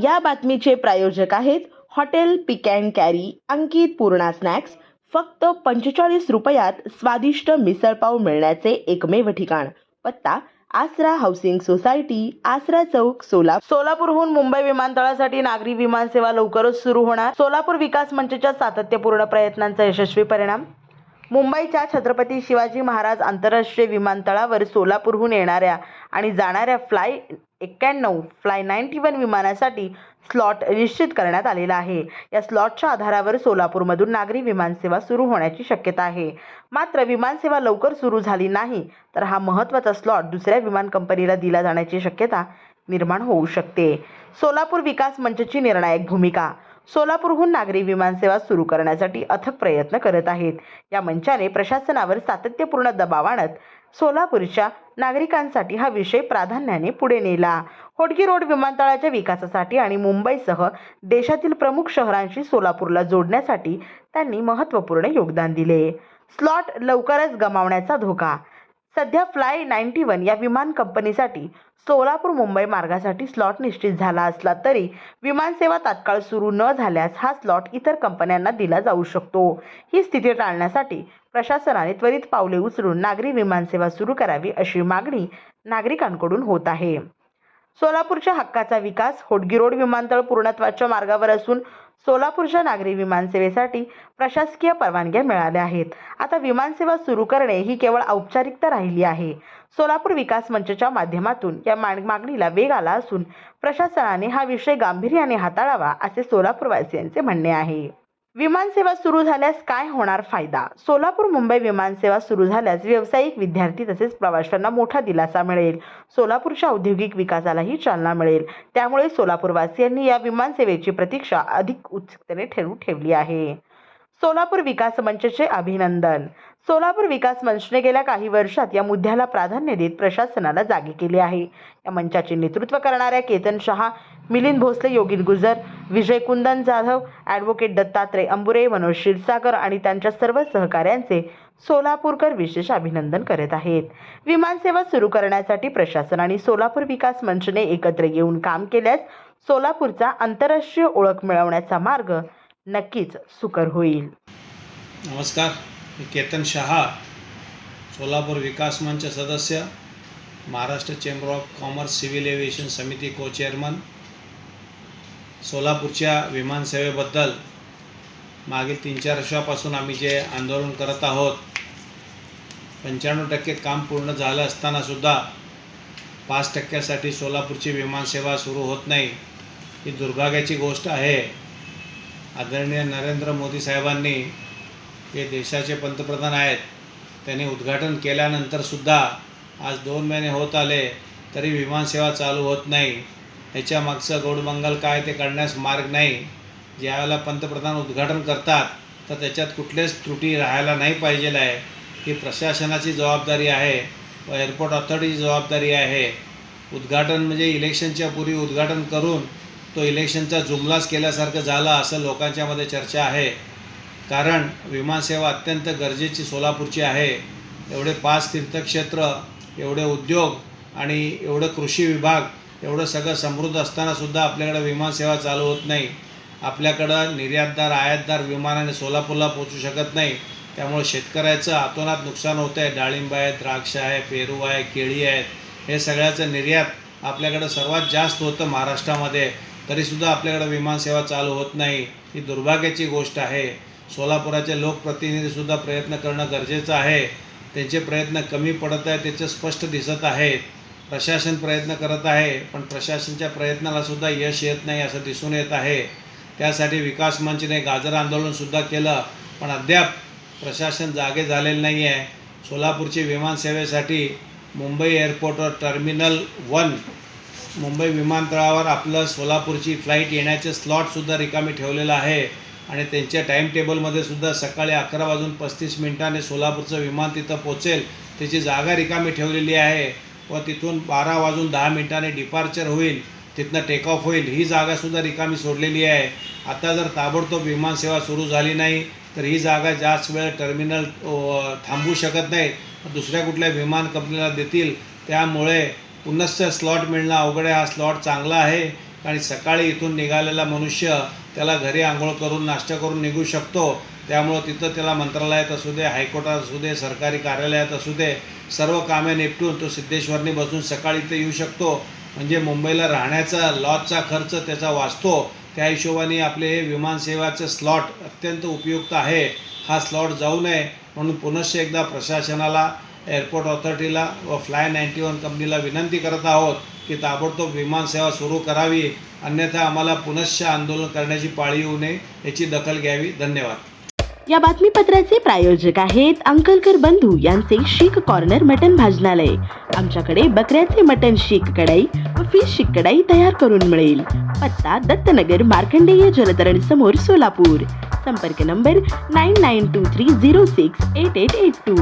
या बातमीचे प्रायोजक आहेत hotel pick and carry Ankit Purna snacks. फक्त पंचेचाळीस रुपयात स्वादिष्ट मिसळपाव मिळण्याचे एकमेव ठिकाण. पत्ता आसरा हाऊसिंग सोसायटी आसरा चौक सोला सोलापूरहून मुंबई विमानतळासाठी नागरी विमानसेवा लवकरच सुरू होणार. सोलापूर विकास मंचच्या सातत्यपूर्ण प्रयत्नांचा यशस्वी परिणाम. मुंबईच्या छत्रपती शिवाजी महाराज आंतरराष्ट्रीय विमानतळावर सोलापूरहून येणाऱ्या आणि जाणाऱ्या फ्लाय एक्क्याण्णव फ्लाय नाईन्टी वन विमानासाठी स्लॉट निश्चित करण्यात आलेला आहे. या स्लॉटच्या आधारावर सोलापूरमधून नागरी विमानसेवा सुरू होण्याची शक्यता आहे. मात्र विमानसेवा लवकर सुरू झाली नाही तर हा महत्त्वाचा स्लॉट दुसऱ्या विमान कंपनीला दिला जाण्याची शक्यता निर्माण होऊ शकते. सोलापूर विकास मंचची निर्णायक भूमिका. सोलापूरहून नागरी विमानसेवा सुरू करण्यासाठी अथक प्रयत्न करत आहेत. या मंचाने प्रशासनावर सातत्यपूर्ण दबाव आणत सोलापूरच्या नागरिकांसाठी हा विषय प्राधान्याने पुढे नेला. होडगी रोड विमानतळाच्या विकासासाठी आणि मुंबईसह देशातील प्रमुख शहरांशी सोलापूरला जोडण्यासाठी त्यांनी महत्त्वपूर्ण योगदान दिले. स्लॉट लवकरच गमावण्याचा धोका सध्या फ्लाय नाईन्टी वन या विमान कंपनीसाठी सोलापूर मुंबई मार्गासाठी स्लॉट निश्चित झाला असला तरी विमानसेवा तात्काळ सुरू न झाल्यास हा स्लॉट इतर कंपन्यांना दिला जाऊ शकतो. ही स्थिती टाळण्यासाठी प्रशासनाने त्वरित पावले उचलून नागरी विमानसेवा सुरू करावी अशी मागणी नागरिकांकडून होत आहे. सोलापूरच्या हक्काचा विकास होडगी रोड विमानतळ पूर्णत्वाच्या मार्गावर असून सोलापूरच्या नागरी विमानसेवेसाठी प्रशासकीय परवानग्या मिळाल्या आहेत. आता विमानसेवा सुरू करणे ही केवळ औपचारिकता राहिली आहे. सोलापूर विकास मंचच्या माध्यमातून या मागणीला वेग आला असून प्रशासनाने हा विषय गांभीर्याने हाताळावा असे सोलापूरवासियांचे म्हणणे आहे. विमानसेवा सुरू झाल्यास काय होणार फायदा? सोलापूर मुंबई विमानसेवा सुरू झाल्यास व्यावसायिक विद्यार्थी तसेच प्रवाशांना मोठा दिलासा मिळेल. सोलापूरच्या औद्योगिक विकासालाही चालना मिळेल. त्यामुळे सोलापूरवासियांनी या विमानसेवेची प्रतीक्षा अधिक उत्सुकतेने ठेवून ठेवली आहे. सोलापूर विकास मंचचे अभिनंदन. सोलापूर विकास मंचने गेल्या काही वर्षात या मुद्द्याला प्राधान्य देत प्रशासनाला जागे केले आहे. या मंचाचे नेतृत्व करणाऱ्या केतन शहा मिलिंद भोसले योगिन गुजर विजय कुंदन जाधव ॲडव्होकेट दत्तात्रय अंबुरे मनोज क्षीरसागर आणि त्यांच्या सर्व सहकाऱ्यांचे सोलापूरकर विशेष अभिनंदन करत आहेत. विमानसेवा सुरू करण्यासाठी प्रशासन आणि सोलापूर विकास मंचने एकत्र येऊन काम केल्यास सोलापूरचा आंतरराष्ट्रीय ओळख मिळवण्याचा मार्ग नक्कीच सुकर होईल. नमस्कार. मी केतन शहा सोलापूर विकास मंच सदस्य Maharashtra chamber of commerce civil aviation समिती को चेअरमन सोलापूरच्या विमानसेवेबद्दल मागील तीन चार वर्षापासून आम्ही जे आंदोलन करत आहोत पंच्याण्णव टक्के काम पूर्ण झालं असतानासुद्धा पाच टक्क्यासाठी सोलापूरची विमानसेवा सुरू होत नाही ही दुर्भाग्याची गोष्ट आहे. आदरणीय नरेंद्र मोदी साहेबांनी हे देशाचे पंतप्रधान आहेत त्यांनी उद्घाटन केल्यानंतरसुद्धा आज दोन महिने होत आले तरी विमानसेवा चालू होत नाही. ह्याच्या मागचं गोडमंगल काय ते काढण्यास मार्ग नाही. ज्यावेळेला पंतप्रधान उद्घाटन करतात तर त्याच्यात कुठलेच त्रुटी राहायला नाही पाहिजेल आहे. ही प्रशासनाची जबाबदारी आहे व एअरपोर्ट ऑथॉरिटीची जबाबदारी आहे. उद्घाटन म्हणजे इलेक्शनच्या पूर्वी उद्घाटन करून तो इलेक्शनचा जुमलाच केल्यासारखं झालं असं लोकांच्यामध्ये चर्चा आहे. कारण विमानसेवा अत्यंत गरजेची सोलापूरची आहे. एवढे पाच तीर्थक्षेत्र एवढे उद्योग आणि एवढं कृषी विभाग एवढं सगळं समृद्ध असतानासुद्धा आपल्याकडं विमानसेवा चालू होत नाही. आपल्याकडं निर्यातदार आयातदार विमानाने सोलापूरला पोचू शकत नाही. त्यामुळे शेतकऱ्याचं आतोनात नुकसान होतं आहे. डाळिंब आहे द्राक्ष आहे पेरू आहे केळी आहेत. हे सगळ्याचं निर्यात आपल्याकडं सर्वात जास्त होतं महाराष्ट्रामध्ये. तरीसुद्धा आपल्याकडं विमानसेवा चालू होत नाही. ही दुर्भाग्याची गोष्ट आहे. सोलापुराचे लोकप्रतिनिधीसुद्धा प्रयत्न करणं गरजेचं आहे. त्यांचे प्रयत्न कमी पडत आहे त्याचं स्पष्ट दिसत आहे प्रशासन प्रयत्न करत आहे पण प्रशासनच्या प्रयत्नालासुद्धा यश येत नाही असं दिसून येत आहे. त्यासाठी विकास मंचने गाजर आंदोलनसुद्धा केलं पण अद्याप प्रशासन जागे झालेलं नाही आहे सोलापूरची विमानसेवेसाठी मुंबई एअरपोर्टवर टर्मिनल वन मुंबई विमानतळावर आपलं सोलापूरची फ्लाईट येण्याचे स्लॉटसुद्धा रिकामी ठेवलेलं आहे. आणि त्यांच्या टाईम टेबलमध्ये सुद्धा सकाळी अकरा वाजून पस्तीस मिनिटांनी सोलापूरचं विमान तिथं पोचेल त्याची जागा रिकामी ठेवलेली आहे व तिथून बारा वाजून दहा मिनिटांनी डिपार्चर होईल. तिथनं टेक ऑफ होईल. ही जागासुद्धा रिकामी सोडलेली आहे. आता जर ताबडतोब विमानसेवा सुरू झाली नाही तर ही जागा जास्त वेळ टर्मिनल थांबू शकत नाही. दुसऱ्या कुठल्या विमान कंपनीला देतील. त्यामुळे पुनश्च स्लॉट मिळणं अवघड आहे. हा स्लॉट चांगला आहे. आणि सकाळी इथून निघालेला मनुष्य त्याला घरी आंघोळ करून नाश्ता करून निघू शकतो. त्यामुळं तिथं त्याला मंत्रालयात असू दे हायकोर्टात असू दे सरकारी कार्यालयात असू दे सर्व कामे निपटून तो सिद्धेश्वरनी बसून सकाळी इथं येऊ शकतो. म्हणजे मुंबईला राहण्याचा लॉजचा खर्च त्याचा वाचतो. त्या हिशोबाने आपले हे विमानसेवाचं स्लॉट अत्यंत उपयुक्त आहे. हा स्लॉट जाऊ नये म्हणून पुनश्च एकदा प्रशासनाला एअरपोर्ट ऑथॉरिटीला व फ्लाय नाईन्टी वन कंपनीला विनंती करत आहोत. की ताबडतोब विमानसेवा सुरू करावी अन्यथा आम्हाला पुनश्च आंदोलन करण्याची पाळी येऊ नये याची दखल घ्यावी. धन्यवाद. या बातमीपत्राचे प्रायोजक आहेत अंकलकर बंधू यांचे शीख कॉर्नर मटन भाजनालय. आमच्याकडे बकऱ्याचे मटन शीख कढाई व फिश शीख कढाई तयार करून मिळेल. पत्ता दत्तनगर मार्कंडेय जलतरण समोर सोलापूर. संपर्क number nine nine two three zero six eight eight eight two.